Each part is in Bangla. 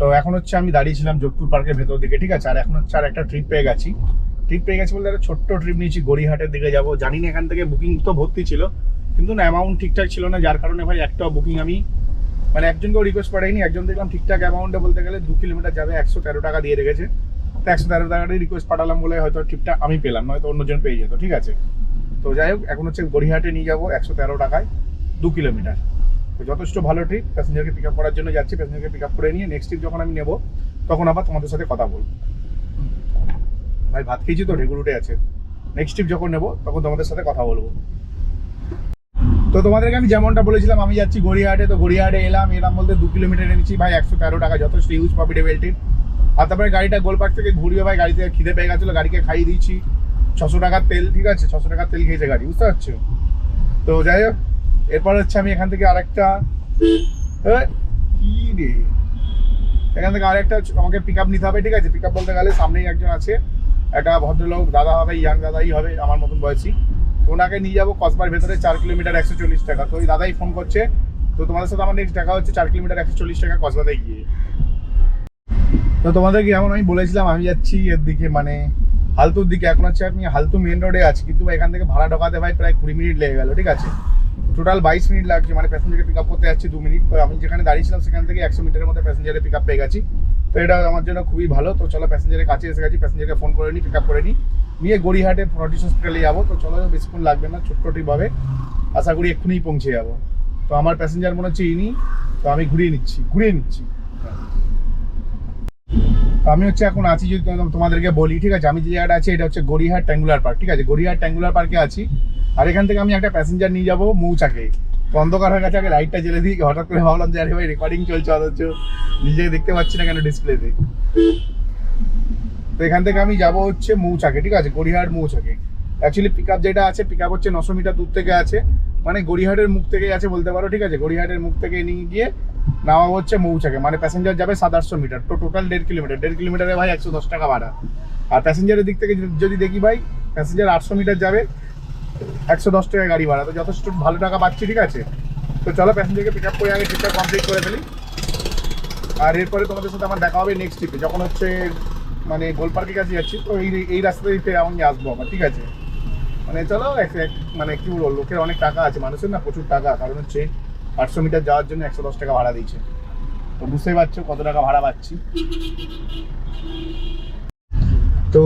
তো এখন হচ্ছে আমি দাঁড়িয়েছিলাম যোধপুর পার্কের ভেতর দিকে, ঠিক আছে? আর এখন হচ্ছে আর একটা ট্রিপ পেয়ে গেছি। ট্রিপ পেয়ে গেছি বলতে একটা ছোট্ট ট্রিপ নিয়েছি গড়িহাটের দিকে যাব। জানি না এখান থেকে বুকিং তো ভর্তি ছিল, কিন্তু না অ্যামাউন্ট ঠিকঠাক ছিল না, যার কারণে ভাই একটাও বুকিং আমি মানে একজনকেও রিকোয়েস্ট পাঠাইনি একজন দেখলাম ঠিকঠাক অ্যামাউন্টে বলতে গেলে দু কিলোমিটার যাবে, একশো তেরো টাকা দিয়ে রেখেছে। তো একশো তেরো টাকাটাই রিকোয়েস্ট পাঠালাম বলে হয়তো ট্রিপটা আমি পেলাম, নয়তো অন্যজন পেয়ে যেত, ঠিক আছে? তো যাই হোক, এখন হচ্ছে গড়িহাটে নিয়ে যাব একশো তেরো টাকায়, দু কিলোমিটার। তো যথেষ্ট ভালো ট্রিপ প্যাসেঞ্জারকে পিক আপ করার জন্য যাচ্ছি প্যাসেঞ্জারকে পিক আপ করে নিয়ে নেক্সট ট্রিপ যখন আমি নেব, তখন আবার তোমাদের সাথে কথা বলব। ভাই, ভাত খেয়েছি তো? উঠে আছে। নেক্সট ট্রিপ যখন নেব, তখন তোমাদের সাথে কথা বলব। তো তোমাদেরকে আমি যেমনটা বলেছিলাম, আমি যাচ্ছি গড়িয়াহাটে, তো গড়িয়াহাটে এলাম এলাম বলতে দু কিলোমিটার এনেছি। ভাই, একশো তেরো টাকা, যথেষ্ট ইউজ প্রফিটেবল ট্রিপ আর তারপরে গাড়িটা গোলপার্ক থেকে ঘুরিয়ে, ভাই, গাড়িতে খিদে পেয়ে গেছিল, গাড়িকে খাইয়ে দিয়েছি। ছশো টাকার তেল, ঠিক আছে? ছশো টাকার তেল খেয়েছে গাড়ি, বুঝতে পারছ? তো যাই হোক এরপর হচ্ছে আমি এখান থেকে আরেকটা কি রে? এখান থেকে আরেকটা আমাকে পিক আপ নিতে হবে, ঠিক আছে? পিক আপ বলতে গেলে সামনেই একজন আছে, একটা ভদ্রলোক, দাদা হবে ইয়াং দাদাই হবে, আমার মতন বয়সী। ওনাকে নিয়ে যাব কসবার ভেতরে, চার কিলোমিটার একশো চল্লিশ টাকা। তো ওই দাদাই ফোন করছে, তো তোমাদের সাথে আমার নেক্সট দেখা হচ্ছে, চার কিলোমিটার একশো চল্লিশ টাকা কসবাতে গিয়ে। তো তোমাদেরকে যেমন আমি বলেছিলাম, আমি যাচ্ছি এর দিকে মানে হালতুর দিকে। এখন হচ্ছে আমি হালতু মেন রোডে আছি, কিন্তু এখান থেকে ভাড়া ঢোকাতে ভাই প্রায় কুড়ি মিনিট লেগে গেল, ঠিক আছে? টোটাল বাইশ মিনিট লাগছে মানে প্যাসেঞ্জারকে পিক আপ করতে যাচ্ছি দু মিনিট। তো আমি যেখানে দাঁড়িয়েছিলাম, সেখান থেকে একশো মিটারের মধ্যে প্যাসেঞ্জারের পিক আপ পেয়ে গেছি। তো এটা আমার জন্য খুবই ভালো। তো চলো প্যাসেঞ্জারের কাছে এসে গেছি প্যাসেঞ্জারকে ফোন করে নিই পিক আপ করে নিই। নিয়ে গড়িহাটে ফর্টিস হসপিটালে যাব। তো চলো বেশিক্ষণ লাগবে না, ছোট্ট আশা করি এক্ষুনিই পৌঁছে যাব। তো আমার প্যাসেঞ্জার মনে হচ্ছে ইনি। তো আমি ঘুরিয়ে নিচ্ছি ঘুরিয়ে নিচ্ছি। তো আমি হচ্ছে এখন আছি যদি তোমাদেরকে বলি, ঠিক আছে? আমি যে জায়গাটা আছি, এটা হচ্ছে গড়িহাট ট্যাঙ্গুলার পার্ক, ঠিক আছে? গড়িহাট ট্যাঙ্গুলার পার্কে আছি। আর এখান থেকে আমি একটা প্যাসেঞ্জার নিয়ে যাব মৌচাকে। অন্ধকার হয়ে গেছে, আগে লাইটটা জ্বেলে দিই, হঠাৎ করে ভাবলাম যে, আরে ভাই রেকর্ডিং চলছে অথচ। নিজেকে দেখতে পাচ্ছি না কেন ডিসপ্লেতে তো? এখান থেকে আমি যাব হচ্ছে মৌচাকে, ঠিক আছে? গড়িহাট মৌচাকে। অ্যাকচুয়ালি পিক আপ যেটা আছে পিক আপ হচ্ছে নশো মিটার দূর থেকে আছে। মানে গড়িহাটের মুখ থেকে আছে বলতে পারো, ঠিক আছে? গড়িহাটের মুখ থেকে নিয়ে গিয়ে নামাবো হচ্ছে মৌচাকে মানে প্যাসেঞ্জার যাবে সাত আটশো মিটার তো টোটাল দেড় কিলোমিটার দেড় কিলোমিটারে ভাই একশো দশ টাকা ভাড়া। আর প্যাসেঞ্জারের দিক থেকে যদি- দেখি ভাই প্যাসেঞ্জার আটশো মিটার যাবে, একশো দশ টাকা গাড়ি ভাড়া, তো যথেষ্ট ভালো টাকা পাচ্ছি, ঠিক আছে? তো চলো প্যাসেঞ্জারকে পিক আপ করে আগে ট্রিপটা কমপ্লিট করে ফেলি। আর এরপরে তোমাদের সাথে আমার দেখা হবে নেক্সট ট্রিপে যখন হচ্ছে মানে গোলপার্কের কাছে যাচ্ছি, তো এই এই রাস্তাতেই ফের আমি আসব আমার ঠিক আছে? মানে চলো মানে কি বলব, লোকের অনেক টাকা আছে, মানুষের না প্রচুর টাকা, কারণ হচ্ছে আটশো মিটার যাওয়ার জন্য একশো দশ টাকা ভাড়া দিয়েছে। তো বুঝতেই পারছ কত টাকা ভাড়া পাচ্ছি। তো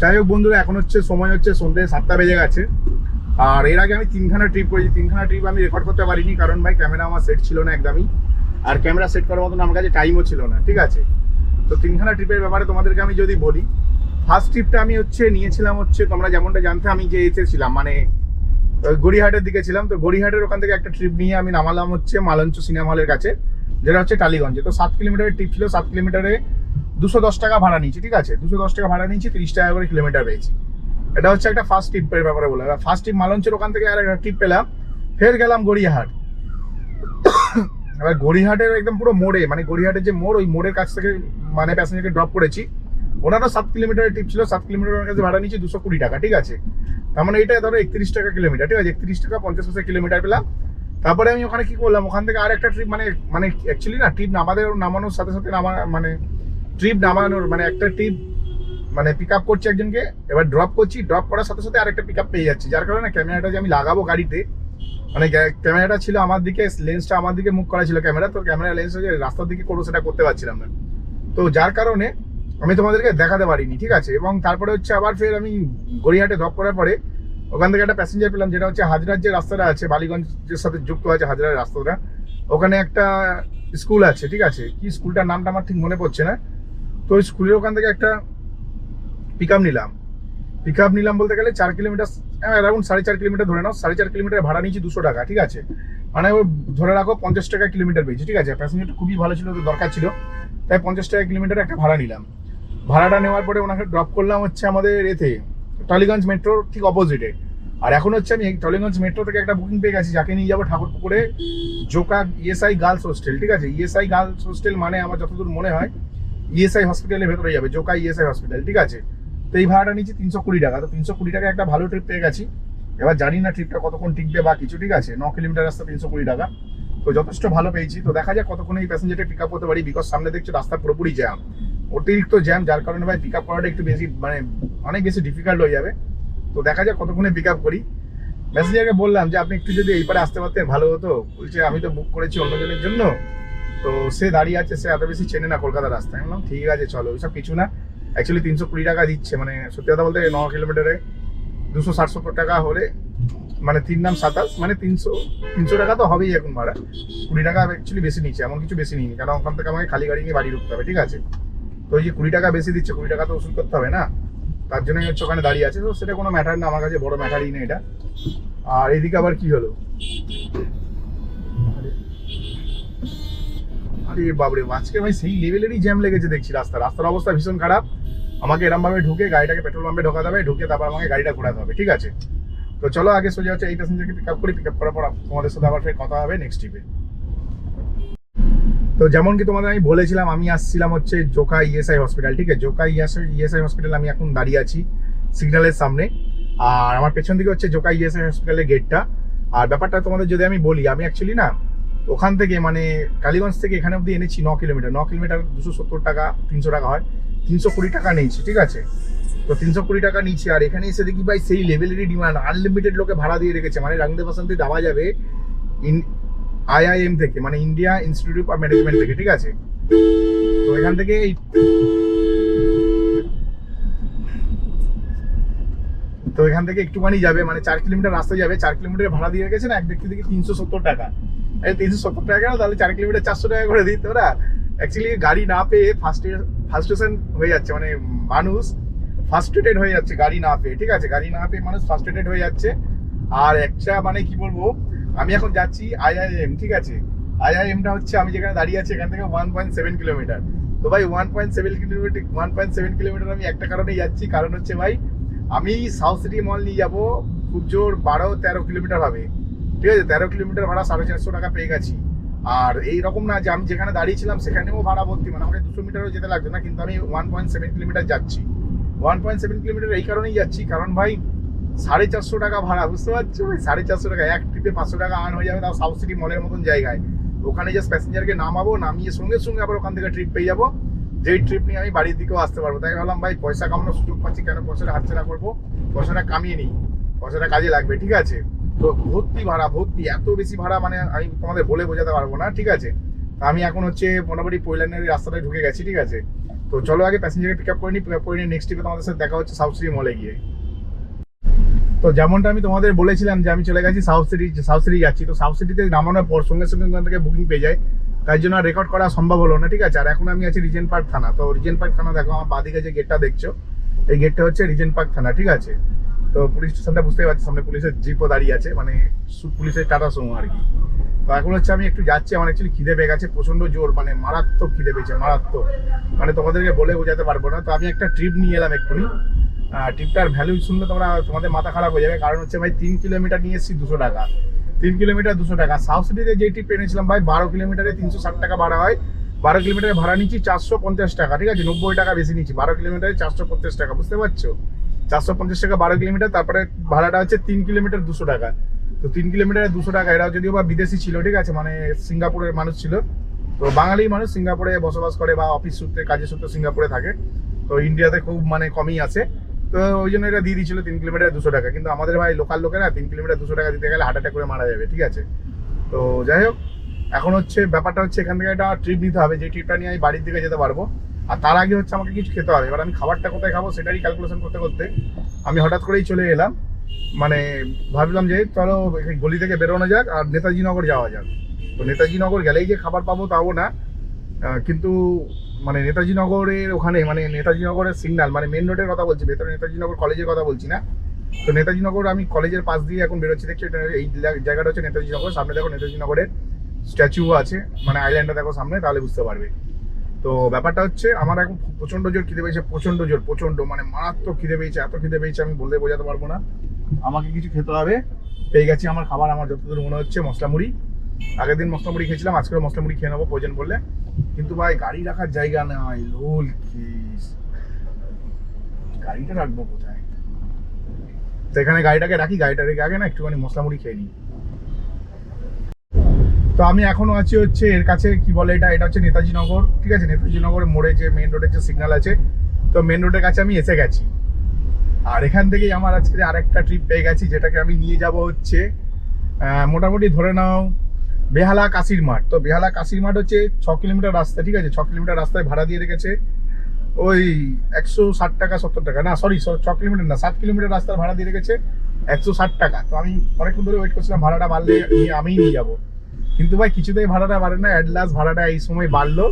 যাই হোক বন্ধুরা, এখন হচ্ছে সময় হচ্ছে সন্ধ্যে সাতটা বেজে গেছে। আর এর আগে আমি তিনখানা ট্রিপ করেছি। তিনখানা ট্রিপ আমি রেকর্ড করতে পারিনি, কারণ ভাই ক্যামেরা আমার সেট ছিল না একদমই। আর ক্যামেরা সেট করার মতন আমার কাছে টাইমও ছিল না, ঠিক আছে? তো তিনখানা ট্রিপের ব্যাপারে তোমাদেরকে আমি যদি বলি ফার্স্ট ট্রিপটা আমি হচ্ছে নিয়েছিলাম হচ্ছে তোমরা যেমনটা জানতে আমি যে এসেছিলাম মানে গড়িহাটের দিকে ছিলাম, তো গড়িহাটের ওখান থেকে একটা ট্রিপ নিয়ে আমি নামালাম হচ্ছে মালঞ্চ সিনেমা হলের কাছে, যেটা হচ্ছে টালিগঞ্জে। তো সাত কিলোমিটারের ট্রিপ ছিল, সাত কিলোমিটারে দুশো দশ টাকা ভাড়া নিয়েছি, ঠিক আছে? দুশো দশ টাকা ভাড়া নিয়েছি, তিরিশ টাকা করে কিলোমিটার পেয়েছি। এটা হচ্ছে একটা ফার্স্ট ট্রিপের ব্যাপারে বলে। ফার্স্ট ট্রিপ মালঞ্চের ওখান থেকে আর একটা ট্রিপ পেলাম, ফের গেলাম গড়িয়াহাট। এবার গড়িহাটের একদম পুরো মোড়ে মানে গড়িহাটের যে মোড়, ওই মোড়ের কাছ থেকে মানে প্যাসেঞ্জারকে ড্রপ করেছি। ওনারও সাত কিলোমিটারের ট্রিপ ছিল, সাত কিলোমিটার কাছে ভাড়া নিয়েছি দুশো কুড়ি টাকা, ঠিক আছে? তার মানে এটা ধরো একত্রিশ টাকা কিলোমিটার ঠিক আছে? একত্রিশ টাকা পঞ্চাশ পয়সা কিলোমিটার পেলাম। তারপরে আমি ওখানে কি করলাম? ওখান থেকে আর একটা ট্রিপ মানে মানে অ্যাকচুয়ালি না ট্রিপ নামাদের, নামানোর সাথে সাথে নামা মানে ট্রিপ নামানোর মানে একটা ট্রিপ মানে পিক আপ করছি একজনকে, এবার ড্রপ করছি ড্রপ করার সাথে সাথে আরেকটা পিক আপ পেয়ে যাচ্ছি। যার কারণে ক্যামেরাটা যে আমি লাগাবো গাড়িতে মানে ক্যামেরাটা ছিল আমার দিকে লেন্সটা আমার দিকে মুখ করা ছিল ক্যামেরা তো ক্যামেরা লেন্স রাস্তার দিকে করব সেটা করতে পারছিলাম না। তো যার কারণে আমি তোমাদেরকে দেখাতে পারিনি, ঠিক আছে? এবং তারপরে হচ্ছে আবার ফের আমি গড়িয়াহাটে ড্রপ করার পরে ওখান থেকে একটা প্যাসেঞ্জার পেলাম, যেটা হচ্ছে হাজরার যে রাস্তাটা আছে, বালিগঞ্জের সাথে যুক্ত আছে হাজরার রাস্তাটা, ওখানে একটা স্কুল আছে, ঠিক আছে? কি স্কুলটার নামটা আমার ঠিক মনে পড়ছে না। তো ওই স্কুলের ওখান থেকে একটা পিক আপ নিলাম। পিক নিলাম বলতে গেলে চার কিলোমিটার অ্যারাউন্ড সাড়ে চার কিলোমিটার ধরে নাও, সাড়ে চার কিলোমিটার ভাড়া নিয়েছি দুশো টাকা, ঠিক আছে? মানে ওই ধরে রাখো পঞ্চাশ টাকা কিলোমিটার পেয়েছি ঠিক আছে? প্যাসেঞ্জারটা খুবই ভালো ছিল তো দরকার ছিল। তাই পঞ্চাশ টাকা কিলোমিটার একটা ভাড়া নিলাম। ভাড়াটা নেওয়ার পরে ওনাকে ড্রপ করলাম হচ্ছে আমাদের এতে, টলিগঞ্জ মেট্রোর ঠিক অপোজিটে আর এখন হচ্ছে আমি টলিগঞ্জ মেট্রো থেকে একটা বুকিং পেয়ে গেছি, যাকে নিয়ে যাব ঠাকুরপুকুরে। জোকা ইএসআই গার্লস হোস্টেল ঠিক আছে? ইএসআই গার্লস হোস্টেল মানে আমার যতদূর মনে হয় ইএসআই হসপিটালের ভেতরে যাবে, জোকা ইএসআই হসপিটাল ঠিক আছে? তো এই ভাড়াটা নিচ্ছি তিনশো কুড়ি টাকা। তো তিনশো কুড়ি টাকা একটা ভালো ট্রিপ পেয়ে গেছি। এবার জানি না ট্রিপটা কতক্ষণ টিকবে বা কিছু, ঠিক আছে? ন কিলোমিটার রাস্তা তিনশো কুড়ি টাকা। তো যথেষ্ট ভালো পেয়েছি। তো দেখা যাক কতক্ষণ এই প্যাসেঞ্জারটা পিক আপ করতে পারি বিকজ সামনে দেখছি রাস্তা পুরোপুরি জ্যাম অতিরিক্ত জ্যাম, যার কারণে ভাই পিক আপ করাটা একটু বেশি মানে অনেক বেশি ডিফিকাল্ট হয়ে যাবে। তো দেখা যাক কতক্ষণে পিক আপ করি। প্যাসেঞ্জারকে বললাম যে, আপনি একটু যদি এইবারে আসতে পারতেন, ভালো হতো। বলছে, আমি তো বুক করেছি অন্যজনের জন্য। তো সে দাঁড়িয়ে আছে, সে এত বেশি চেনে না কলকাতার রাস্তা আমি বললাম, ঠিক আছে, চলো। ওইসব কিছু না। অ্যাকচুয়ালি তিনশো কুড়ি টাকা দিচ্ছে মানে সত্যি কথা বলতে ন কিলোমিটারে দুশো ষাট সত্তর টাকা হলে মানে তিন নাম সাতাশ মানে তিনশো তিনশো টাকা তো হবেই এখন ভাড়া। কুড়ি টাকা অ্যাকচুয়ালি বেশি নিচ্ছে, এমন কিছু বেশি নিই কারণ ওখান থেকে আমাকে খালি গাড়ি নিয়ে বাড়ি ঢুকতে হবে, ঠিক আছে? তো ওই যে কুড়ি টাকা বেশি দিচ্ছে, কুড়ি টাকা তো ওষুধ করতে হবে না? তার জন্যই হচ্ছে ওখানে দাঁড়িয়ে আছে। তো সেটা কোনো ম্যাটার না, আমার কাছে বড় ম্যাটারই না এটা। আর এদিকে আবার কি হলো? আরে বাবরে আজকে ভাই সেই লেভেলেরই জ্যাম লেগেছে দেখছি রাস্তা। রাস্তার অবস্থা ভীষণ খারাপ। আমাকে এরম ভাবে ঢুকে গাড়িটাকে পেট্রোল পাম্পে ঢোকাতে হবে, ঢুকে তারপর আমাকে গাড়িটা ঘোরাতে হবে, ঠিক আছে? তো চলো আগে সোজা হচ্ছে এই প্যাসেঞ্জারকে পিক আপ করি পিক আপ করার পর তোমাদের সাথে আবার ফের কথা হবে নেক্সট ট্রিপে তো যেমন কি তোমাদের আমি বলেছিলাম, আমি আসছিলাম হচ্ছে জোকা ইএসআই হসপিটাল, ঠিক আছে? জোকা ইএসআই ইএসআই হসপিটাল আমি এখন দাঁড়িয়ে আছি সিগন্যালের সামনে। আর আমার পেছন দিকে হচ্ছে জোকা ইএসআই হসপিটালের গেটটা। আর ব্যাপারটা তোমাদের যদি আমি বলি, আমি অ্যাকচুয়ালি না ওখান থেকে মানে কালীগঞ্জ থেকে এখানে অবধি এনেছি ন কিলোমিটার। ন কিলোমিটার দুশো সত্তর টাকা, তিনশো টাকা হয়। তিনশো কুড়ি টাকা নিয়েছি, ঠিক আছে? তো তিনশো কুড়ি টাকা নিচ্ছি আর এখানে এসে দেখি ভাই সেই লেভেলেরই ডিমান্ড আনলিমিটেড লোকে ভাড়া দিয়ে রেখেছে। মানে রাংদে বাসন্তী দাবা যাবে। ইন আইআইএম থেকে মানে ইন্ডিয়া ইনস্টিটিউট অফ ম্যানেজমেন্ট থেকে, ঠিক আছে? তো এখান থেকে এই তো এখান থেকে একটুখানি যাবে মানে চার কিলোমিটার রাস্তা যাবে, চার কিলোমিটার ভাড়া দিয়ে রেখেছে না, এক ব্যক্তি থেকে তিনশো সত্তর টাকা। এই তিনশো সত্তর টাকা তাহলে চার কিলোমিটার চারশো টাকা করে দিতে ওরা। অ্যাকচুয়ালি গাড়ি না পেয়ে ফার্স্ট ফার্স্টেশন হয়ে যাচ্ছে মানে মানুষ ফার্স্টেটেড হয়ে যাচ্ছে গাড়ি না পেয়ে, ঠিক আছে? গাড়ি না পেয়ে মানুষ ফার্স্টেটেড হয়ে যাচ্ছে। আর একটা মানে কি বলব আমি এখন যাচ্ছি আইআইএম ঠিক আছে? আইআইএমটা হচ্ছে আমি যেখানে দাঁড়িয়ে আছি এখান থেকে ওয়ান পয়েন্ট সেভেন কিলোমিটার তো ভাই one point seven kilometre one point seven kilometre আমি একটা কারণেই যাচ্ছি, কারণ হচ্ছে ভাই, আমি সাউথ সিটি মল নিয়ে যাব, খুব জোর বারো তেরো কিলোমিটার হবে। ঠিক আছে? তেরো কিলোমিটার ভাড়া সাড়ে চারশো টাকা পেয়ে গেছি। আর এই রকম না যে আমি যেখানে দাঁড়িয়েছিলাম, সেখানেও ভাড়া ভর্তি মানে আমাকে দুশো মিটারও যেতে লাগবে না, কিন্তু আমি ওয়ান পয়েন্ট সেভেন কিলোমিটার যাচ্ছি। ওয়ান পয়েন্ট সেভেন কিলোমিটার এই কারণেই যাচ্ছি, কারণ ভাই সাড়ে চারশো টাকা ভাড়া, বুঝতে পারছ? ভাই সাড়ে চারশো টাকা, এক ট্রিপে পাঁচশো টাকা আর্ন হয়ে যাবে, তাও সাউথ সিটি মলের মতন জায়গায়। ওখানে জাস্ট প্যাসেঞ্জারকে নামাবো, নামিয়ে সঙ্গে সঙ্গে আবার ওখান থেকে ট্রিপ পেয়ে যাব। যেই ট্রিপ নিয়ে আমি বাড়ির দিকেও আসতে পারব। তাই ভাবলাম, ভাই, পয়সা কামানোর সুযোগ পাচ্ছি কেন? পয়সাটা হাতছাড়া করব, পয়সাটা কামিয়ে নিই। পয়সাটা কাজে লাগবে, ঠিক আছে? তো ভর্তি ভাড়া, ভর্তি, এত বেশি ভাড়া মানে আমি তোমাদের বলে বোঝাতে পারব না, ঠিক আছে? আমি এখন হচ্ছে মোটামুটি পৈলানের রাস্তাটায় ঢুকে গেছি, ঠিক আছে? তো চলো আগে প্যাসেঞ্জারকে পিক আপ করে নিই পিক আপ করে নিয়ে নেক্সট ট্রিপে তোমাদের সাথে দেখা হচ্ছে সাউথ সিটি মলে গিয়ে। তো যেমনটা আমি তোমাদের বলেছিলাম যে আমি চলে গেছি সাউথ সিটি সাউথ সিটি যাচ্ছি। তো সাউথ সিটিতে নামানোর পর সঙ্গে সঙ্গে ওখান থেকে বুকিং পেয়ে যায় তাই জন্য আর রেকর্ড করা সম্ভব হলো না, ঠিক আছে? আর এখন আমি আছি রিজেন্ট পার্ক থানা। তো রিজেন্ট পার্ক থানা দেখো, আমার বাদিকে যে গেটটা দেখছ, এই গেটটা হচ্ছে রিজেন্ট পার্ক থানা, ঠিক আছে? তো পুলিশ স্টেশনটা বুঝতেই পারছি, সামনে পুলিশের জিপও দাঁড়িয়ে আছে মানে পুলিশের টাটা সময় আর কি। তো এখন হচ্ছে আমি একটু যাচ্ছি, আমার অ্যাকচুয়ালি খিদে পেয়ে গেছে প্রচণ্ড জোর মানে মারাত্মক খিদে পেয়েছে, মারাত্মক। মানে তোমাদেরকে বলে বোঝাতে পারব না। তো আমি একটা ট্রিপ নিয়ে এলাম এক্ষুনি। ট্রিপটার ভ্যালু শুনলে তোমরা তোমাদের মাথা খারাপ হয়ে যাবে। কারণ হচ্ছে ভাই, তিন কিলোমিটার নিয়ে এসেছি দুশো টাকা। তিন কিলোমিটার দুশো টাকা। সাউথ সিটিতে যে ট্রিপ এনেছিলাম ভাই, বারো কিলোমিটারে তিনশো ষাট টাকা ভাড়া হয়। বারো কিলোমিটারে ভাড়া নিচ্ছি চারশো পঞ্চাশ টাকা, ঠিক আছে? নব্বই টাকা বেশি নিচ্ছি। বারো কিলোমিটারে চারশো পঞ্চাশ টাকা, বুঝতে পারছ? চারশো পঞ্চাশ টাকা বারো কিলোমিটার তারপরে ভাড়াটা হচ্ছে তিন কিলোমিটার দুশো টাকা। তো তিন কিলোমিটারে দুশো টাকা। এরা যদিও বা বিদেশি ছিল, ঠিক আছে? মানে সিঙ্গাপুরের মানুষ ছিল। তো বাঙালি মানুষ সিঙ্গাপুরে বসবাস করে বা অফিস সূত্রে, কাজের সূত্রে সিঙ্গাপুরে থাকে। তো ইন্ডিয়াতে খুব মানে কমই আছে। তো ওই জন্য এটা দিয়ে দিয়েছিল তিন কিলোমিটার দুশো টাকা। কিন্তু আমাদের ভাই লোকাল লোকেরা তিন কিলোমিটার দুশো টাকা দিতে গেলে হার্ট অ্যাটাক করে মারা যাবে, ঠিক আছে? তো যাই হোক, এখন হচ্ছে ব্যাপারটা হচ্ছে এখান থেকে একটা ট্রিপ নিতে হবে। যে ট্রিপটা নিয়ে আমি বাড়ির দিকে যেতে পারব। আর তার আগে হচ্ছে আমাকে কিছু খেতে হবে। এবার আমি খাবারটা কোথায় খাব সেটারই ক্যালকুলেশন করতে করতে আমি হঠাৎ করেই চলে এলাম। মানে ভাবলাম যে চলো গলি থেকে বেরোনো যাক আর নেতাজি নগর যাওয়া যাক। তো নেতাজি নগর গেলেই যে খাবার পাবো তাও না। কিন্তু মানে নেতাজি নগরের ওখানে মানে নেতাজি নগরের সিগন্যাল মানে মেন রোডের কথা বলছি, ভেতরে নেতাজি নগর কলেজের কথা বলছি না। তো নেতাজি নগর আমি কলেজের পাশ দিয়ে এখন বেরোচ্ছি, দেখছি এই জায়গাটা হচ্ছে নেতাজি নগর, সামনে দেখো নেতাজি নগরের স্ট্যাচু আছে মানে আইল্যান্ডটা দেখো সামনে, তাহলে বুঝতে পারবে। তো ব্যাপারটা হচ্ছে, আমার এখন খুব প্রচণ্ড জোর খিদে পেয়েছে প্রচণ্ড জোর প্রচণ্ড মানে মারাত্মক খিদে পেয়েছে, এত খিদে পেয়েছে, আমি বলতে বোঝাতে পারব না। আমাকে কিছু খেতে হবে, পেয়ে গেছি আমার খাবার, আমার যতদূর মনে হচ্ছে মশলা মুড়ি আগের দিন মশলা মুড়ি খেয়েছিলাম আজকে মশলা মুড়ি খেয়ে নেব প্রয়োজন বললে কিন্তু ভাই, গাড়ি রাখার জায়গা নাই, লোল কিস। গাড়িটা রাখব কোথায়? তো এখানে গাড়িটাকে রাখি, গাড়িটা রেখে আগে না একটুখানি মশলা মুড়ি খেয়ে নিই। তো আমি এখনও আছি হচ্ছে এর কাছে, কি বলে এটা? এটা হচ্ছে নেতাজি নগর, ঠিক আছে? নেতাজি নগরের মোড়ে যে মেন রোডের যে সিগন্যাল আছে, তো মেন রোডের কাছে আমি এসে গেছি। আর এখান থেকেই আমার আজকে আরেকটা ট্রিপ পেয়ে গেছি, যেটাকে আমি নিয়ে যাব হচ্ছে মোটামুটি ধরে নাও বেহালা কাশির মাঠ। তো বেহালা কাশির মাঠ হচ্ছে ছ কিলোমিটার রাস্তা, ঠিক আছে? ছ কিলোমিটার রাস্তায় ভাড়া দিয়ে রেখেছে ওই একশো ষাট টাকা, সত্তর টাকা। না সরি ছ কিলোমিটার না, সাত কিলোমিটার রাস্তার ভাড়া দিয়ে রেখেছে একশো ষাট টাকা। তো আমি অনেকক্ষণ ধরে ওয়েট করছিলাম, ভাড়াটা বাড়লে আমিই নিয়ে যাব। কিন্তু ভাই, কিছুতেই ভাড়াটা বাড়ে না অ্যাট লাস্ট ভাড়াটা এই সময় বাড়লো,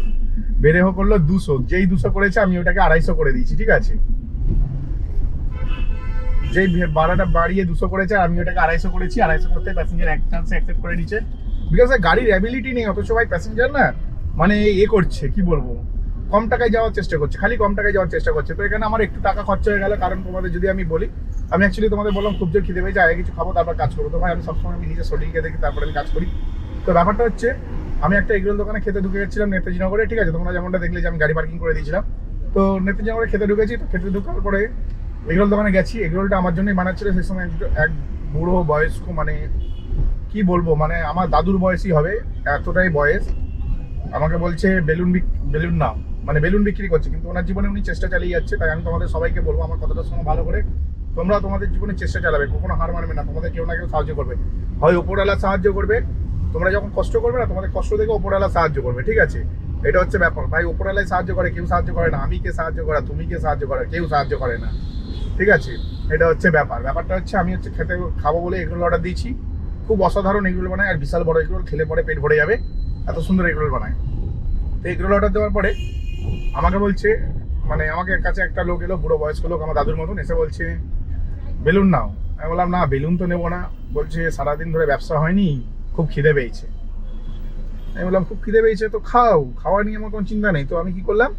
বেড়ে হোক করল দুশো। যেই দুশো করেছে, আমি ওটাকে আড়াইশো করে দিয়েছি, ঠিক আছে? যেই ভাড়াটা বাড়িয়ে দুশো করেছে আমি ওটাকে আড়াইশো করেছি, আড়াইশো করতে প্যাসেঞ্জার এক চান্সে অ্যাকসেপ্ট করে নিচ্ছে বিকজ গাড়ির অ্যাবিলিটি নেই, অথচ ভাই প্যাসেঞ্জার না মানে এ করছে, কি বলব? কম টাকায় যাওয়ার চেষ্টা করছে, খালি কম টাকায় যাওয়ার চেষ্টা করছে। তো এখানে আমার একটু টাকা খরচা হয়ে গেল, কারণ তোমাদের যদি আমি বলি, আমি অ্যাকচুয়ালি তোমাদের বললাম খুব জোর খিদে পেয়েছে, আগে কিছু খাব, তারপর কাজ করব। তো ভাই আমি সবসময় আমি নিজের শরীরকে দেখি, তারপরে আমি কাজ করি। তো ব্যাপারটা হচ্ছে, আমি একটা এগরোল দোকানে খেতে ঢুকে গেছিলাম নেতাজি নগরে ঠিক আছে? তোমরা যেমনটা দেখলে যে আমি গাড়ি পার্কিং করে দিয়েছিলাম। তো নেতাজি নগরে খেতে ঢুকেছি, তো খেতে ঢুকার পরে এগরোল দোকানে গেছি, এগরোলটা আমার জন্যই বানাচ্ছিল, সেই সময় এক বুড়ো বয়স্ক মানে কি বলব মানে আমার দাদুর বয়সই হবে, এতটাই বয়স। আমাকে বলছে, বেলুন বেলুন না মানে বেলুন বিক্রি করছে, কিন্তু ওনার জীবনে উনি চেষ্টা চালিয়ে যাচ্ছে, তাই আমি তোমাদের সবাইকে বলব, আমার কথাটা শোনো ভালো করে। তোমরা তোমাদের জীবনে চেষ্টা চালাবে, কখনো হার মানবে না, তোমাদের কেউ না কেউ সাহায্য করবে। হয় ওপরওয়ালা সাহায্য করবে, তোমরা যখন কষ্ট করবে না, তোমাদের কষ্ট দেখে ওপরওয়ালা সাহায্য করবে, ঠিক আছে? এটা হচ্ছে ব্যাপার। ভাই, ওপরওয়ালাই সাহায্য করে, কেউ সাহায্য করে না, আমি কে সাহায্য করা, তুমি কে সাহায্য করে, কেউ সাহায্য করে না, ঠিক আছে? এটা হচ্ছে ব্যাপার। ব্যাপারটা হচ্ছে, আমি হচ্ছে খেতে খাব বলে এগুলো অর্ডার দিয়েছি। খুব অসাধারণ এগুলো বানায়, আর বিশাল বড় এগুলো খেলে পরে পেট ভরে যাবে। এত সুন্দর এগুলো বানায়। তো এগুলো অর্ডার দেওয়ার পরে আমাকে বলছে মানে আমাকে কাছে একটা লোক এলো, বুড়ো বয়স্ক লোক, আমার দাদুর মতন, এসে বলছে, বেলুন নাও। আমি বললাম, না, বেলুন তো নেব না। বলছে, সারাদিন ধরে ব্যবসা হয়নি, খুব খিদে পেয়েছে। আমি বললাম, খুব খিদে পেয়েছে, তো খাও। খাওয়া নিয়ে আমার কোনো চিন্তা নেই। তো আমি কি করলাম,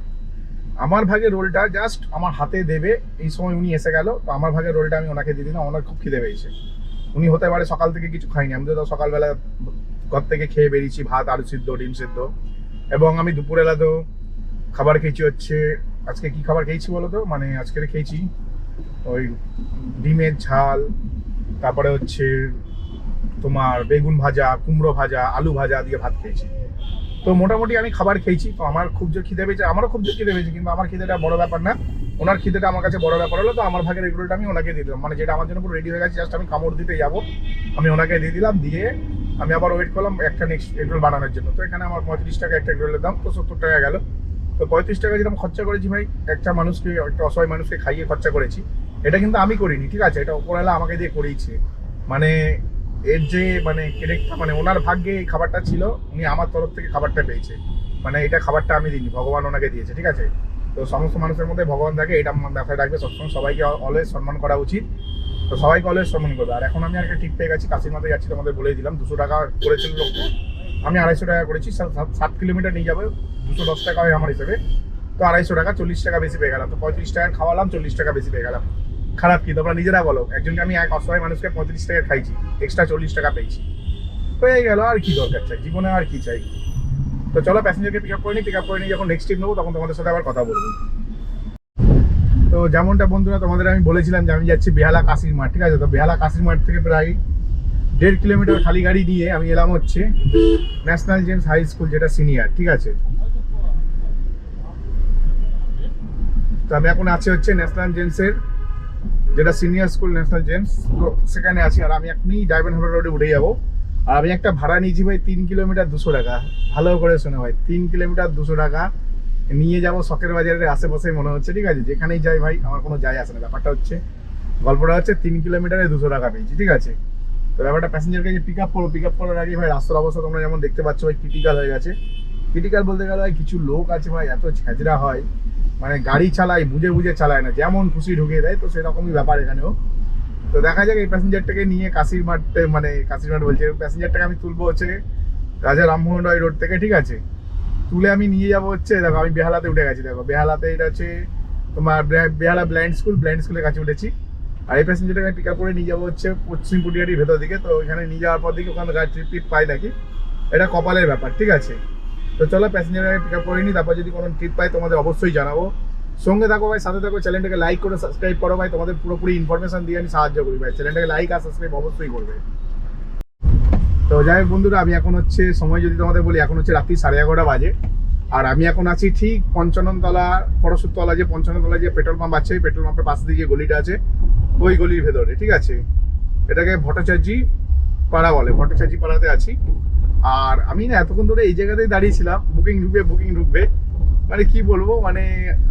আমার ভাগে রোলটা জাস্ট আমার হাতে দেবে, এই সময় উনি এসে গেল, তো আমার ভাগে রোলটা আমি ওনাকে দিয়ে দিলাম ওনার খুব খিদে পেয়েছে। উনি হতে পারে সকাল থেকে কিছু খাইনি। আমি তো সকালবেলা ঘর থেকে খেয়ে বেরিয়েছি, ভাত, আলু সিদ্ধ, ডিম সিদ্ধ। এবং আমি দুপুরবেলা তো খাবার খেয়েছি হচ্ছে, আজকে কি খাবার খেয়েছি বলো তো মানে আজকে খেয়েছি ওই ডিমের ঝাল, তারপরে হচ্ছে তোমার বেগুন ভাজা, কুমড়ো ভাজা, আলু ভাজা দিয়ে ভাত খেয়েছি। তো মোটামুটি আমি খাবার খেয়েছি। তো আমার খুব জোর খিদে পেয়েছে, আমারও খুব জোর খিদে পেয়েছে, কিন্তু আমার খিদেটা বড় ব্যাপার না। ওনার খিদেটা আমার কাছে বড় ব্যাপার হলো, তো আমার ভাগের এগুলোটা আমি ওনাকে দিয়ে দিলাম। মানে যেটা আমার জন্য পুরো রেডি হয়ে গেছে জাস্ট আমি কামড় দিতে যাব। আমি ওনাকে দিয়ে দিলাম, দিয়ে আমি আবার ওয়েট করলাম একটা নেক্সট এগরোল বানানোর জন্য। তো এখানে আমার পঁয়ত্রিশ টাকা একটা এগরোলের দাম, তো সত্তর টাকা গেল। তো পঁয়ত্রিশ টাকা যেরকম খরচা করেছি ভাই, একটা মানুষকে, একটা অসহায় মানুষকে খাইয়ে খরচা করেছি। এটা কিন্তু আমি করিনি, ঠিক আছে? এটা ওপরওয়ালা আমাকে দিয়ে করিয়েছে। মানে এর যে মানে কেরেক্টার মানে ওনার ভাগ্যে এই খাবারটা ছিল, উনি আমার তরফ থেকে খাবারটা পেয়েছে। মানে এটা খাবারটা আমি দিইনি, ভগবান ওনাকে দিয়েছে, ঠিক আছে? তো সমস্ত মানুষের মধ্যে ভগবান থাকে, এটা মাথায় রাখবে, সবসময় সবাইকে অলওয়েজ সম্মান করা উচিত। তো সবাইকে অলওয়েজ সম্মান করবে। আর এখন আমি আর একটা টিপ পেয়ে গেছি, কাশির মাথায় যাচ্ছি, তোমাদের বলেই দিলাম, দুশো টাকা করেছিল লোকটা। আমি আড়াইশো টাকা করেছি সাত কিলোমিটার নিয়ে যাবে, দুশো দশ টাকা হয় আমার হিসেবে। তো আড়াইশো টাকা, চল্লিশ টাকা বেশি পেয়ে গেলাম। তো পঁয়ত্রিশ টাকা খাওয়ালাম, চল্লিশ টাকা বেশি পেয়ে গেলাম। খারাপ কি? তোমরা নিজেরা বলো। একজনকে আমি এক অসহায় মানুষকে পঁয়ত্রিশ টাকা খাইছি এক্সট্রা চল্লিশ টাকা পেয়েছি। হয়ে গেল, আর কি দরকার চাই? জীবনে আর কি চাই? তো চলো প্যাসেঞ্জারকে পিক আপ করে নিই পিক আপ করে নিই যখন নেক্সট ট্রিপ নেব, তখন তোমাদের সাথে আবার কথা বলব। তো যেমনটা বন্ধুরা, তোমাদের আমি বলেছিলাম যে আমি যাচ্ছি বেহালা কাশির মাঠ, ঠিক আছে? তো বেহালা কাশির মাঠ থেকে প্রায় দেড় কিলোমিটার খালি গাড়ি নিয়ে আমি এলাম হচ্ছে ন্যাশনাল জেমস হাই স্কুল যেটা সিনিয়র ঠিক আছে? তো আমি এখন আছি হচ্ছে ন্যাশনাল জেমসের যেটা সিনিয়র স্কুল ন্যাশনাল জেমস তো সেখানে আছি। আর আমি এখনই ডায়মন্ড হারবার রোডে উঠে যাব। আর আমি একটা ভাড়া নিয়েছি ভাই তিন কিলোমিটার দুশো টাকা। ভালো করে শোনো ভাই, তিন কিলোমিটার দুশো টাকা নিয়ে যাব শখের বাজারের আশেপাশে মনে হচ্ছে, ঠিক আছে? যেখানেই যাই ভাই, আমার কোনো যায় আসে না। ব্যাপারটা হচ্ছে, গল্পটা হচ্ছে তিন কিলোমিটারে দুশো টাকা পেয়েছি, ঠিক আছে? তো ব্যাপারটা প্যাসেঞ্জারকে যে পিক আপ করব পিক আপ করার আগে ভাই রাস্তার অবস্থা তোমরা যেমন দেখতে পাচ্ছ ভাই ক্রিটিক্যাল হয়ে গেছে। ক্রিটিক্যাল বলতে গেলে ভাই কিছু লোক আছে ভাই, এত ছেঁচড়া হয়। মানে গাড়ি চালায়, বুঝে বুঝে চালায় না। যেমন খুশি ঢুকিয়ে দেয়, তো সেরকমই ব্যাপার এখানেও তো দেখা যাক এই প্যাসেঞ্জারটাকে নিয়ে কাশির মাঠে মানে কাশির মাঠ বলছে, প্যাসেঞ্জারটাকে আমি তুলবো হচ্ছে রাজা রামমোহন রায় রোড থেকে, ঠিক আছে? তুলে আমি নিয়ে যাব হচ্ছে, দেখো আমি বেহালাতে উঠে গেছি, দেখো। বেহালাতে এটা হচ্ছে তোমার বেহালা ব্ল্যান্ড স্কুল ব্ল্যান্ড স্কুলের কাছে উঠেছি। আর এই প্যাসেঞ্জারটাকে পিক আপ করে নিয়ে যাব হচ্ছে পশ্চিম পুটিয়াটির ভেতর দিকে। তো এখানে নিয়ে যাওয়ার পর দিকে ওখানে গাড়ি ট্রিপ পাই নাকি? এটা কপালের ব্যাপার, ঠিক আছে? তো চলো প্যাসেঞ্জারকে পিক আপ করে নিই, তারপর যদি কোনো ট্রিপ পাই তোমাদের অবশ্যই জানাব। সঙ্গে থাকো ভাই, সাথে থাকো চ্যানেলটাকে লাইক করে সাবস্ক্রাইব করো ভাই, তোমাদের পুরোপুরি ইনফরমেশন দিয়ে আমি সাহায্য করি ভাই। চ্যানেলটাকে লাইক আর সাবস্ক্রাইব অবশ্যই করবে। তো যাই বন্ধুরা, আমি এখন হচ্ছে, সময় যদি তোমাদের বলি, এখন হচ্ছে রাত্রি সাড়ে এগারোটা বাজে। আর আমি এখন আছি ঠিক পঞ্চাননতলা পরশুতলা যে পঞ্চাননতলা যে পেট্রোল পাম্প আছে পেট্রোল পাম্পের পাশে দিয়ে যে গলিটা আছে, ওই গলির ভেতরে, ঠিক আছে? এটাকে ভট্টাচার্যি পাড়া বলে, ভট্টাচার্যি পাড়াতে আছি। আর আমি না এতক্ষণ ধরে এই জায়গাতেই দাঁড়িয়েছিলাম বুকিং ঢুকবে বুকিং ঢুকবে। মানে কি বলব মানে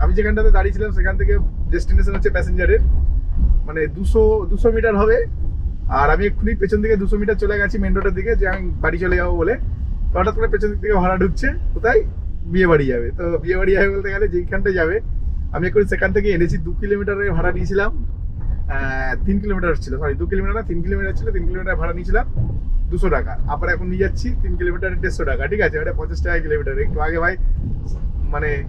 আমি যেখানটাতে দাঁড়িয়েছিলাম সেখান থেকে ডেস্টিনেশন হচ্ছে প্যাসেঞ্জারের মানে দুশো দুশো মিটার হবে। আর আমি এক্ষুনি পেছন দিকে দুশো মিটার চলে গেছি মেন রোডের দিকে, যে আমি বাড়ি চলে যাব বলে। হঠাৎ করে পেছন দিক থেকে ভাড়া ঢুকছে, কোথায়? বিয়ে বাড়ি যাবে। তো বিয়ে বাড়ি যাবে বলতে গেলে যেইখানটা যাবে। আমি এক্ষুনি সেখান থেকে এনেছি, দু কিলোমিটারের ভাড়া নিয়েছিলাম। তিন কিলোমিটার ছিল সরি দু কিলোমিটার না, তিন কিলোমিটার ছিল, তিন কিলোমিটার ভাড়া নিয়েছিলাম। দুশো টাকা। আবার এখন নিয়ে যাচ্ছি তিন কিলোমিটার দেড়শো টাকা, ঠিক আছে? ওটা পঞ্চাশ টাকা কিলোমিটার। একটু আগে ভাই মানে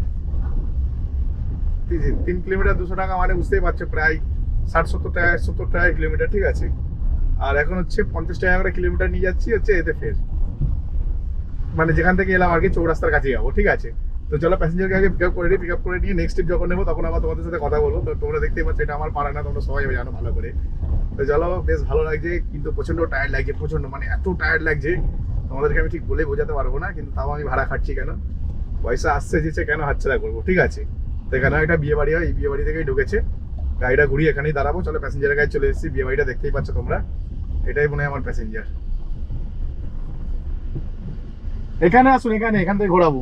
তিন- কিলোমিটার দুশো টাকা মানে বুঝতেই পারছ, প্রায় ষাট, সত্তর টাকা সত্তর টাকা কিলোমিটার, ঠিক আছে? আর এখন হচ্ছে পঞ্চাশ টাকা করে কিলোমিটার নিয়ে যাচ্ছি হচ্ছে এতে ফের। মানে যেখান থেকে এলাম আর কি, চৌরাস্তার কাছে যাব, ঠিক আছে? তো চলো প্যাসেঞ্জারকে আগে পিক আপ করে নিই পিক আপ করে নিয়ে নেক্সট ট্রিপ যখন নেব তখন আবার তোমাদের সাথে কথা বলব। তো তোমরা দেখতেই পাচ্ছ এটা আমার পাড়া না, তোমরা সবাই জানো ভালো করে। তো চলো, বেশ ভালো লাগছে, কিন্তু প্রচণ্ড টায়ার্ড লাগছে, প্রচণ্ড মানে এত টায়ার্ড লাগছে। তোমাদেরকে আমি ঠিক বলে বোঝাতে পারব না, কিন্তু তাও আমি ভাড়া খাচ্ছি কেন? পয়সা আসছে যেছে কেন হাতছাড়া করব? ঠিক আছে। তো এখানে একটা বিয়ে বাড়ি হয়, এই বিয়ে বাড়ি থেকেই ঢুকেছে। গাড়িটা ঘুরিয়ে এখানেই দাঁড়াবো। চলো প্যাসেঞ্জারের গায়ে চলে এসেছি বিয়ে বাড়িটা দেখতেই পাচ্ছ তোমরা। এটাই মনে হয় আমার প্যাসেঞ্জার এখানে আসুন, এখানে, এখান থেকে ঘোরাবো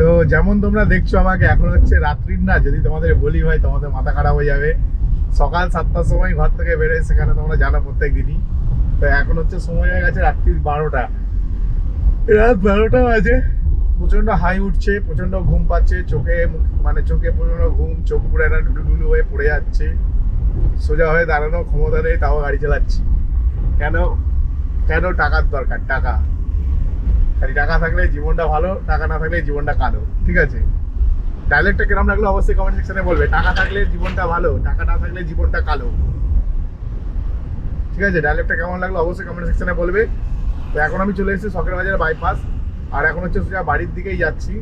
তো যেমন তোমরা দেখছ আমাকে, এখন হচ্ছে রাত্রির না, যদি তোমাদের বলি ভাই তোমাদের মাথা খারাপ হয়ে যাবে। সকাল সাতটার সময় ঘর থেকে বেরোয়, সেখানে তোমরা জানো প্রত্যেক দিনই তো এখন হচ্ছে সময় হয়ে গেছে রাত্রির বারোটা। রাত বারোটা বাজে। প্রচণ্ড হাই উঠছে প্রচণ্ড ঘুম পাচ্ছে, চোখে মানে চোখে প্রচণ্ড ঘুম, চোখ পুরো একটা ঢুলুঢুলু হয়ে পড়ে যাচ্ছে। সোজা হয়ে দাঁড়ানো ক্ষমতা নেই, তাও গাড়ি চালাচ্ছি। কেন? কেন? টাকার দরকার, টাকা। খালি টাকা থাকলে জীবনটা ভালো, টাকা না থাকলে জীবনটা কালো, ঠিক আছে? ডাইলেক্টটা কিরম লাগল অবশ্যই কমেন্ট সেকশনে বলবে। টাকা থাকলে জীবনটা ভালো, টাকা না থাকলে জীবনটা কালো। ঠিক আছে? ডাইলেক্টটা কেমন লাগল অবশ্যই কমেন্ট সেকশনে বলবে। তো এখন আমি চলে এসেছি সকের বাজার বাইপাস আর এখন হচ্ছে সোজা বাড়ির দিকেই যাচ্ছি।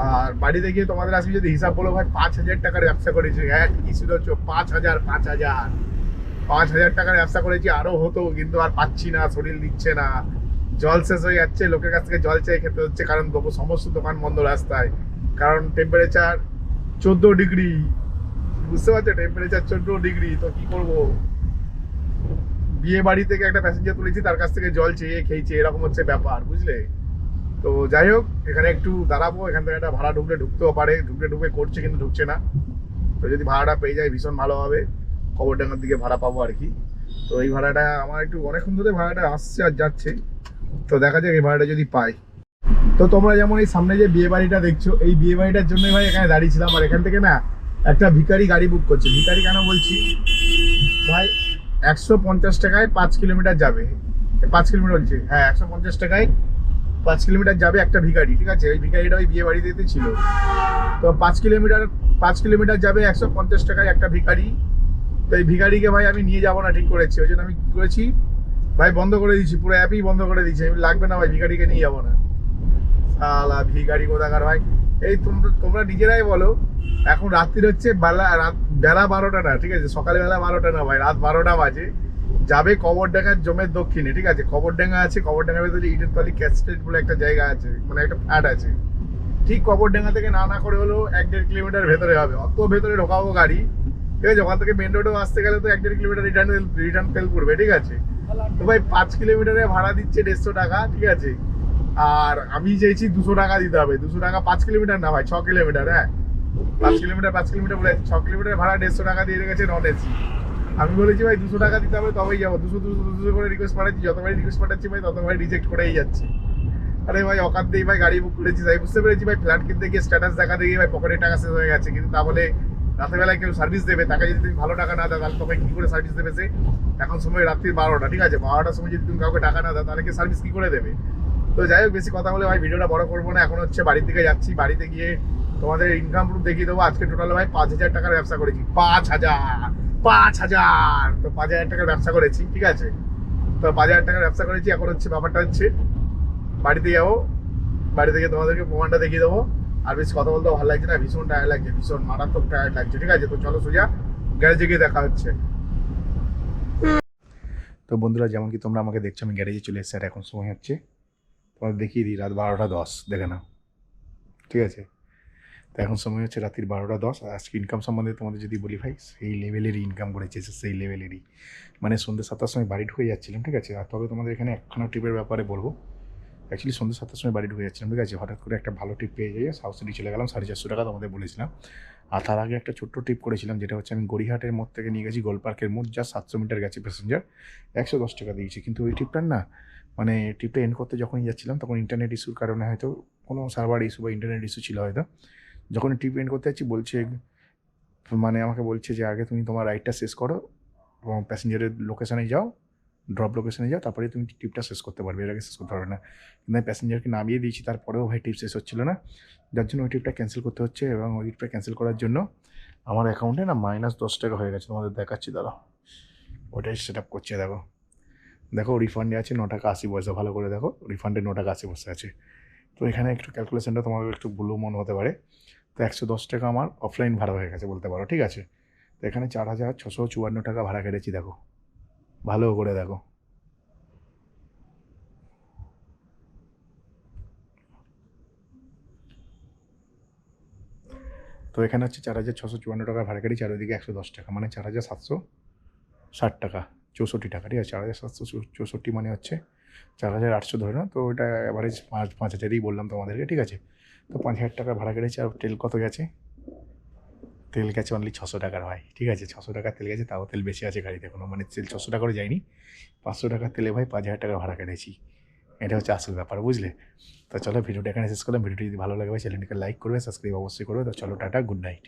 আর বাড়িতে গিয়ে তোমাদের আসবি যদি হিসাব বলো ভাই, পাঁচ হাজার টাকার ব্যবসা করেছি। হ্যাঁ কি ছিল পাঁচ হাজার পাঁচ হাজার। পাঁচ হাজার টাকার ব্যবসা করেছি আরও হতো, কিন্তু আর পাচ্ছি না, শরীর দিচ্ছে না। জল শেষ হয়ে যাচ্ছে, লোকের কাছ থেকে জল চেয়ে খেতে হচ্ছে, কারণ সমস্ত দোকান বন্ধ রাস্তায়। কারণ টেম্পারেচার চোদ্দ ডিগ্রি। বুঝতে পারছ? টেম্পারেচার চোদ্দ ডিগ্রি, তো কি করব? বিয়ে বাড়ি থেকে একটা প্যাসেঞ্জার তুলেছি, তার কাছ থেকে জল চেয়ে খেয়েছি, এরকম হচ্ছে ব্যাপার, বুঝলে? তো যাই হোক, এখানে একটু দাঁড়াবো, এখান থেকে একটা ভাড়া ঢুকলে ঢুকতেও পারে, ঢুকলে ঢুকে করছে কিন্তু ঢুকছে না। তো যদি ভাড়াটা পেয়ে যায়, ভীষণ ভালো হবে। খবরডাঙ্গার দিকে ভাড়া পাবো আর কি। তো এই ভাড়াটা, আমার একটু অনেকক্ষণ ধরে ভাড়াটা আসছে আর যাচ্ছে। তো দেখা যাক এই ভাড়াটা যদি পাই। তো তোমরা যেমন এই সামনে যে বিয়ে বাড়িটা দেখছ, এই বিয়ে বাড়িটার জন্যই ভাই এখানে দাঁড়িয়েছিলাম। আর এখান থেকে না, একটা ভিখারি গাড়ি বুক করছে। ভিখারি কেন বলছি? ভাই, একশো পঞ্চাশ টাকায় পাঁচ কিলোমিটার যাবে। পাঁচ কিলোমিটার বলছি হ্যাঁ একশো পঞ্চাশ টাকায় পাঁচ কিলোমিটার যাবে একটা ভিখারি, ঠিক আছে? ওই ভিখারিটা ওই বিয়ে বাড়িতে ছিল। তো পাঁচ কিলোমিটার পাঁচ কিলোমিটার যাবে একশো পঞ্চাশ টাকায় একটা ভিখারি। তো এই ভিখারিকে ভাই আমি নিয়ে যাব না, ঠিক করেছি। ওই জন্য আমি কি করেছি ভাই, বন্ধ করে দিয়েছি, পুরো অ্যাপই বন্ধ করে দিয়েছি। আমি লাগবে না ভাই, ভিখারিকে নিয়ে যাব না। শালা, ভিখারি কোথাকার ভাই? এই তোমরা তোমরা নিজেরাই বলো। এখন রাত্রির হচ্ছে বেলা, রাত, বেলা বারোটা না, ঠিক আছে? সকালবেলা বারোটা না ভাই, রাত বারোটা বাজে। যাবে কবরডাঙ্গার জমের দক্ষিণে, ঠিক আছে? কবরডাঙ্গা আছে কবরডাঙ্গার ভেতরে ইডেন তলি ক্যাস্টেট বলে একটা জায়গা আছে মানে একটা ফ্ল্যাট আছে। ঠিক কবরডাঙ্গা থেকে না না করে হলেও এক দেড় কিলোমিটার ভেতরে হবে। অত ভেতরে ঢোকাবো গাড়ি, ঠিক আছে? ওখান থেকে মেন রোডেও আসতে গেলে তো এক দেড় কিলোমিটার রিটার্ন রিটার্ন তেল পড়বে ঠিক আছে? ভাই, পাঁচ কিলোমিটারে ভাড়া দিচ্ছে দেড়শো টাকা, ঠিক আছে? আর আমি চেয়েছি দুশো টাকা দিতে হবে। দুশো টাকা পাঁচ কিলোমিটার না ভাই, ছ কিলোমিটার হ্যাঁ? পাঁচ কিলোমিটার পাঁচ কিলোমিটার বলে, ছ কিলোমিটার ভাড়া দেড়শো টাকা দিয়ে রেখেছে নন এসি। আমি বলেছি, ভাই, দুশো টাকা দিতে হবে, তবেই যাব। দুশো দুশো দুশো করে রিকোয়েস্ট পাঠাচ্ছি যতবার রিকোয়েস্ট পাঠাচ্ছি ভাই ততবার রিজেক্ট করেই যাচ্ছে। আরে ভাই দিয়ে ভাই, গাড়ি বুক করেছি। তাই বুঝতে পেরেছি ভাই ফ্ল্যাট কিনতে গিয়ে স্ট্যাটাস দেখা দিয়ে ভাই পকেটে টাকা শেষ হয়ে গেছে। কিন্তু তা বলে রাতেরবেলায় কেউ সার্ভিস দেবে, তাকে যদি তুমি ভালো টাকা না দাও, তাহলে তোমাকে কি করে সার্ভিস দেবে সে? এখন সময় রাত্রি বারোটা, ঠিক আছে? বারোটার সময় যদি তুমি কাউকে টাকা না দাও, তাহলে কি সার্ভিস কি করে দেবে? তো যাই হোক, বেশি কথা বলে ভাই, ভিডিওটা বড় করব না। এখন হচ্ছে বাড়ির দিকে যাচ্ছি, বাড়িতে গিয়ে তোমাদের ইনকাম প্রুফ দেখিয়ে দেবো। আজকে টোটাল ভাই পাঁচ হাজার টাকার ব্যবসা করেছি। পাঁচ হাজার পাঁচ হাজার। তো পাঁচ হাজার টাকার ব্যবসা করেছি, ঠিক আছে? তো পাঁচ হাজার টাকার ব্যবসা করেছি। এখন হচ্ছে ব্যাপারটা হচ্ছে, বাড়িতে যাব, বাড়িতে গিয়ে তোমাদেরকে প্রমাণটা দেখিয়ে দেবো। আর বেশি কথা বলতে ভালো লাগছে না, ভীষণ টায়ার্ড লাগছে, ভীষণ মারাত্মক টায়ার্ড লাগছে। ঠিক আছে, তো চলো সোজা গ্যারেজে গিয়ে দেখা হচ্ছে। তো বন্ধুরা, যেমন কি তোমরা আমাকে দেখছ, আমি গ্যারেজে চলে এসেছি আর এখন সময় হচ্ছে তোমাদের দেখিয়ে দিই, রাত বারোটা দশ, দেখে নাও। ঠিক আছে? তো এখন সময় হচ্ছে রাত্রির বারোটা দশ আজকে ইনকাম সম্বন্ধে তোমাদের যদি বলি ভাই, সেই লেভেলেরই ইনকাম করেছে সেই লেভেলেরই মানে সন্ধ্যে সাতটার সময় বাড়ি ঢুকে যাচ্ছিলাম, ঠিক আছে? আর তবে তোমাদের এখানে একখানা ট্রিপের ব্যাপারে বলব। অ্যাকচুয়ালি সন্ধ্যে সাতটার সময় বাড়ি ঢুকে যাচ্ছিলাম, ঠিক আছে? হঠাৎ করে একটা ভালো ট্রিপ পেয়ে যাই সাউথ সিটি চলে গেলাম, সাড়ে চারশো টাকা তোমাদের বলেছিলাম। আর তার আগে একটা ছোট্ট ট্রিপ করেছিলাম, যেটা হচ্ছে আমি গড়িহাটের মোড় থেকে নিয়ে গেছি গোল পার্কের মোড় যা সাতশো মিটার গেছে প্যাসেঞ্জার একশো দশ টাকা দিয়েছি, কিন্তু ওই ট্রিপটার না মানে ট্রিপটা এন্ড করতে যখনই যাচ্ছিলাম, তখন ইন্টারনেট ইস্যুর কারণে হয়তো কোনো সার্ভার ইস্যু বা ইন্টারনেট ইস্যু ছিল হয়তো। যখন ট্রিপ এন্ড করতে যাচ্ছি, বলছে মানে আমাকে বলছে যে, আগে তুমি তোমার রাইডটা শেষ করো, এবং প্যাসেঞ্জারের লোকেশানে যাও ড্রপ লোকেশনে যাও, তারপরে তুমি ট্রিপটা শেষ করতে পারবে, এর আগে শেষ করতে পারবে না। কিন্তু আমি প্যাসেঞ্জারকে নামিয়ে দিয়েছি, তারপরেও ভাই টিপ শেষ হচ্ছিল না। যার জন্য ওই ট্রিপটা ক্যান্সেল করতে হচ্ছে এবং ওই ট্রিপটা ক্যান্সেল করার জন্য আমার অ্যাকাউন্টে না মাইনাস দশ টাকা হয়ে গেছে, তোমাদের দেখাচ্ছি দাদা ওটাই সেট আপ করছে, দেখো। দেখো রিফান্ডে আছে ন টাকা আশি পয়সা, ভালো করে দেখো। রিফান্ডে ন টাকা আশি পয়সা আছে। তো এখানে একটু ক্যালকুলেশনটা তোমাদের একটু ভুলো মনে হতে পারে। তো একশো দশ টাকা আমার অফলাইন ভাড়া হয়ে গেছে বলতে পারো, ঠিক আছে? তো এখানে চার হাজার ছশো চুয়ান্ন টাকা ভাড়া কেটেছি, দেখো। ভালো করে দেখো। তো এখানে হচ্ছে চার হাজার ছশো চুয়ান্ন টাকা ভাড়া আর ওইদিকে একশো দশ টাকা মানে চার হাজার সাতশো ষাট টাকা, চৌষট্টি টাকা, ঠিক আছে? চার হাজার সাতশো চৌষট্টি মানে হচ্ছে চার হাজার আটশো ধরে না তো ওটা অ্যাভারেজ পাঁচ পাঁচ হাজারই বললাম তোমাদেরকে, ঠিক আছে? তো পাঁচ হাজার টাকা ভাড়া কেটেছে আর তেল কত গেছে? তেল গেছে অনলি ছশো টাকার হয়, ঠিক আছে? ছশো টাকার তেল গেছে, তাও তেল বেশি আছে গাড়িতে কোনো মানে তেল ছশো টাকারও যায়নি। পাঁচশো টাকার তেলে ভাই পাঁচ হাজার টাকা ভাড়া কেটেছি। এটা হচ্ছে আসল ব্যাপার, বুঝলে? তো চলো ভিডিওটা এখানে শেষ করলাম। ভিডিওটি যদি ভালো লাগে ভাই, চ্যানেলটিকে লাইক করবে সাবস্ক্রাইব অবশ্যই করবে। তো চলো, টাটা গুড নাইট